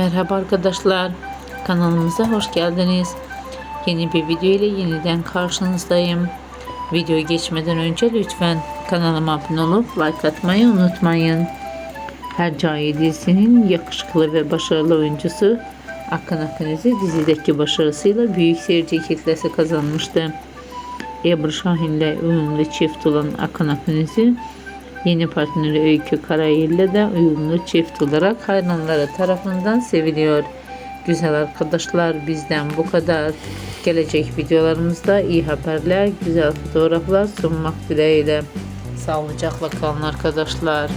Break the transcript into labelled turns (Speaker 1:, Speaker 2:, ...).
Speaker 1: Merhaba arkadaşlar. Kanalımıza hoş geldiniz. Yeni bir video ile yeniden karşınızdayım. Videoya geçmeden önce lütfen kanalıma abone olup like atmayı unutmayın. Hercai dizisinin yakışıklı ve başarılı oyuncusu Akın Akınezi dizideki başarısıyla büyük seyirci kitlesi kazanmıştı. Ebru Şahin'le uyumlu çift olan Akın Akınezi Yeni partneri Öykü Karayel ile de uyumlu çift olarak hayranları tarafından seviliyor. Güzel arkadaşlar bizden bu kadar. Gelecek videolarımızda iyi haberler, güzel fotoğraflar sunmak dileğiyle. Sağlıcakla kalın arkadaşlar.